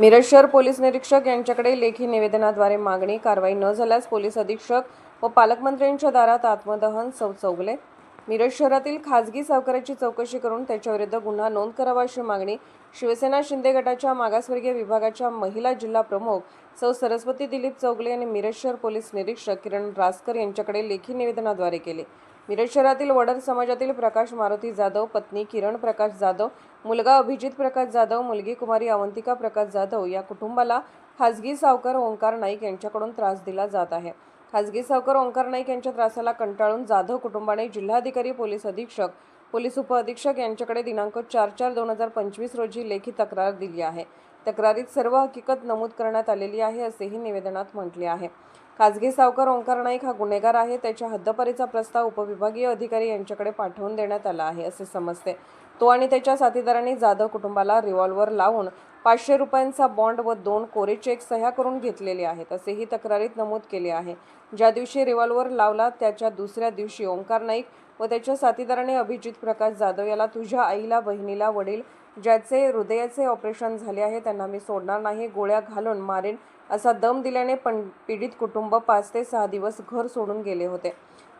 मिरज शहर पोलीस निरीक्षक यांच्याकडे लेखी निवेदनाद्वारे मागणी कारवाई न झाल्यास पोलीस अधीक्षक व पालकमंत्र्यांच्या दारात आत्मदहन सौ चौगले. मिरज शहरातील खासगी सावकाराची चौकशी करून त्याच्याविरुद्ध गुन्हा नोंद करावा अशी मागणी शिवसेना शिंदे गटाच्या मागासवर्गीय विभागाच्या महिला जिल्हा प्रमुख सौ सरस्वती दिलीप चौगले यांनी मिरज शहर पोलीस निरीक्षक किरण रासकर यांच्याकडे लेखी निवेदनाद्वारे केले. मिरज शहरातील वडर समाजातील प्रकाश मारुती जाधव पत्नी किरण प्रकाश जाधव मुलगा अभिजित प्रकाश जाधव मुलगी कुमारी अवंतिका प्रकाश जाधव या कुटुंबाला खासगी सावकार ओंकार नाईक यांच्याकडून त्रास दिला जात आहे. खासगी सावकार ओंकार नाईक यांच्या त्रासाला कंटाळून जाधव कुटुंबाने जिल्हाधिकारी पोलीस अधीक्षक पोलीस उपअधीक्षक यांच्याकडे दिनांक चार चार दोन हजार पंचवीस रोजी लेखी तक्रार दिली आहे. तक्रारीत सर्व हकीकत नमूद करण्यात आलेली आहे असेही निवेदनात म्हटले आहे. खासगी सावकार ओंकार नाईक हा गुन्हेगार आहे. त्याच्या हद्दपारीचा प्रस्ताव उपविभागीय अधिकारी यांच्याकडे पाठवून देण्यात आला आहे असे समजते. तो आणि त्याच्या साथीदारांनी जाधव कुटुंबाला रिव्हॉल्वर लावून पाचशे रुपयांचा बॉन्ड व दोन कोरे चेक सह्या करून घेतलेले आहेत असेही तक्रारीत नमूद केले आहे. ज्या दिवशी रिव्हॉल्वर लावला त्याच्या दुसऱ्या दिवशी ओंकार नाईक व त्याच्या साथीदाराने अभिजित प्रकाश जाधव याला तुझ्या आईला बहिणीला वडील ज्याचे हृदयाचे ऑपरेशन झाले आहे त्यांना मी सोडणार नाही गोळ्या घालून मारेन असा दम दिल्याने पण पीडित कुटुंब पाच ते सहा दिवस घर सोडून गेले होते.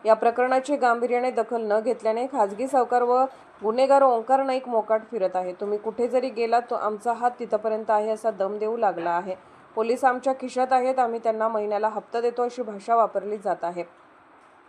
या प्रकरणाची गांभीर्याने दखल न घेतल्याने खाजगी सावकार व गुन्हेगार ओंकार नाईक मोकाट फिरत आहे. तुम्ही कुठे जरी गेलात तो आमचा हात तिथपर्यंत आहे असा दम देऊ लागला आहे. पोलीस आमच्या खिशात आहेत आम्ही त्यांना महिन्याला हप्ता देतो अशी भाषा वापरली जात आहे.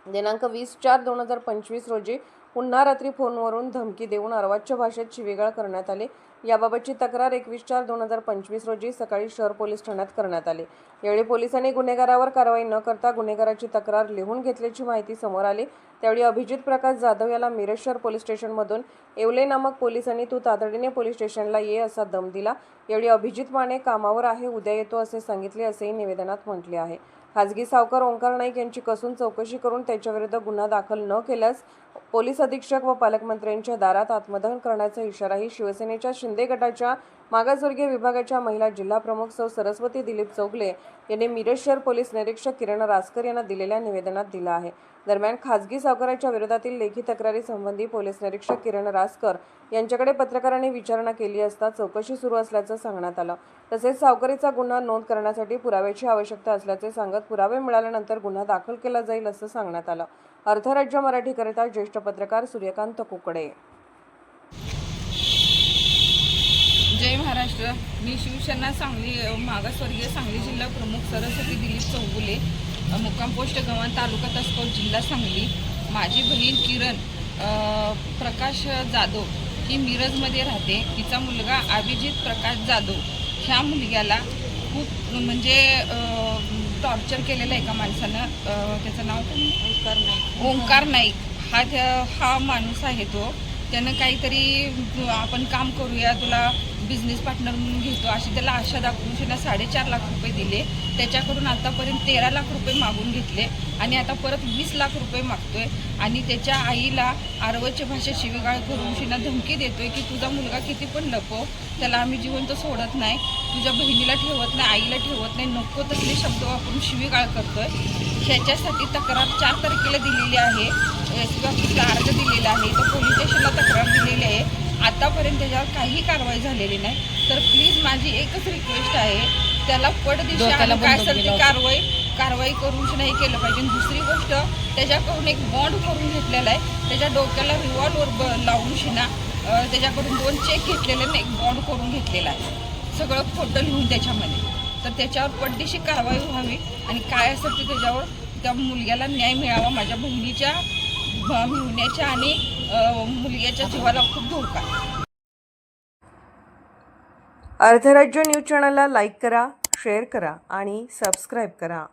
दिनांक वीस चार दोन हजार पंचवीस रोजी पुन्हा रात्री फोनवरून धमकी देऊन अर्वाच्य भाषेत शिवीगाळ करण्यात आली. याबाबतची तक्रार एकवीस चार दोन हजार पंचवीस रोजी सकाळी शहर पोलीस ठाण्यात करण्यात आली. यावेळी पोलिसांनी गुन्हेगारावर कारवाई न करता गुन्हेगाराची तक्रार लिहून घेतल्याची माहिती समोर आली. त्यावेळी अभिजित प्रकाश जाधव याला मिरज शहर पोलीस स्टेशनमधून येवले नामक पोलिसांनी तू तातडीने पोलीस स्टेशनला ये असा दम दिला. यावेळी अभिजित माने कामावर आहे उद्या येतो असे सांगितले असेही निवेदनात म्हटले आहे. खाजगी सावकार ओंकार नाईक यांची कसून चौकशी करून त्याच्याविरुद्ध गुन्हा दाखल न केल्यास पोलीस अधीक्षक व पालकमंत्र्यांच्या दारात आत्मदहन करण्याचा इशाराही शिवसेनेच्या शिंदे गटाच्या मागासवर्गीय विभागाच्या महिला जिल्हाप्रमुख सौ सरस्वती दिलीप चौगले यांनी मिरज शहर पोलीस निरीक्षक किरण रासकर यांना दिलेल्या निवेदनात दिला आहे. दरम्यान खासगी सावकाराच्या विरोधातील लेखी तक्रारी संबंधी पोलीस निरीक्षक किरण रासकर यांच्याकडे पत्रकारांनी विचारणा केली असता चौकशी सुरू असल्याचं सांगण्यात आलं. तसेच सावकारीचा गुन्हा नोंद करण्यासाठी पुराव्याची आवश्यकता असल्याचे सांगत पुरावे मिळाल्यानंतर गुन्हा दाखल केला जाईल असं सांगण्यात आलं. अर्थराज्य मराठीकरिता ज्येष्ठ पत्रकार सूर्यकांत कुकडे जय महाराष्ट्र. मी शिवसेना सांगली मागासवर्गीय सांगली जिल्हा प्रमुख सरस्वती दिलीप चौगुले मुक्काम पोस्ट गव्हाण तालुका तसगाव जिल्हा सांगली. माझी बहीण किरण प्रकाश जाधव ही मिरजमध्ये राहते. तिचा मुलगा अभिजित प्रकाश जाधव ह्या मुलग्याला खूप म्हणजे टॉर्चर केलेलं आहे एका माणसानं. त्याचं नाव? ओंकार नाईक. ओंकार नाईक. हा त्या- हा माणूस आहे तो. त्यानं काहीतरी आपण काम करूया तुला बिझनेस पार्टनर म्हणून घेतो. अशी त्याला आशा दाखवून त्यांना साडेचार लाख रुपये दिले. त्याच्याकडून आतापर्यंत तेरा लाख रुपये मागून घेतले. आणि आता परत वीस लाख रुपये मागतोय. आणि त्याच्या आईला आरवच्या भाषेत शिवीगाळ करून शिना धमकी देतोय की तुझा मुलगा किती पण नको. त्याला आम्ही जिवंत सोडत नाही. तुझ्या बहिणीला ठेवत नाही आईला ठेवत नाही. नको तसले शब्द वापरून शिवीगाळ करतोय. ह्याच्यासाठी तक्रार चार तारखेला दिलेली आहे. किंवा ऑफिसला अर्ज दिलेला आहे. तर पोलीस स्टेशनला तक्रार दिलेली आहे आतापर्यंत त्याच्यावर काही कारवाई झालेली नाही. तर प्लीज माझी एकच रिक्वेस्ट आहे त्याला पडदिशी आणि काय असेल ती कारवाई कारवाई करून नाही केलं पाहिजे. दुसरी गोष्ट त्याच्याकडून एक बॉन्ड करून घेतलेला आहे. त्याच्या डोक्याला रिव्हॉल्वर ब लावून शिना त्याच्याकडून दोन चेक घेतलेले आणि एक बॉन्ड करून घेतलेला आहे. सगळं खोटं लिहून त्याच्यामध्ये. तर त्याच्यावर पड्डीशी कारवाई व्हावी आणि काय असेल ते त्याच्यावर त्या मुलग्याला न्याय मिळावा माझ्या बहिणीच्या मिळण्याच्या आणि मुलग्याच्या जीवाला खूप धोका अर्धराज्य न्यूज चॅनलला लाईक करा शेअर करा आणि सबस्क्राईब करा.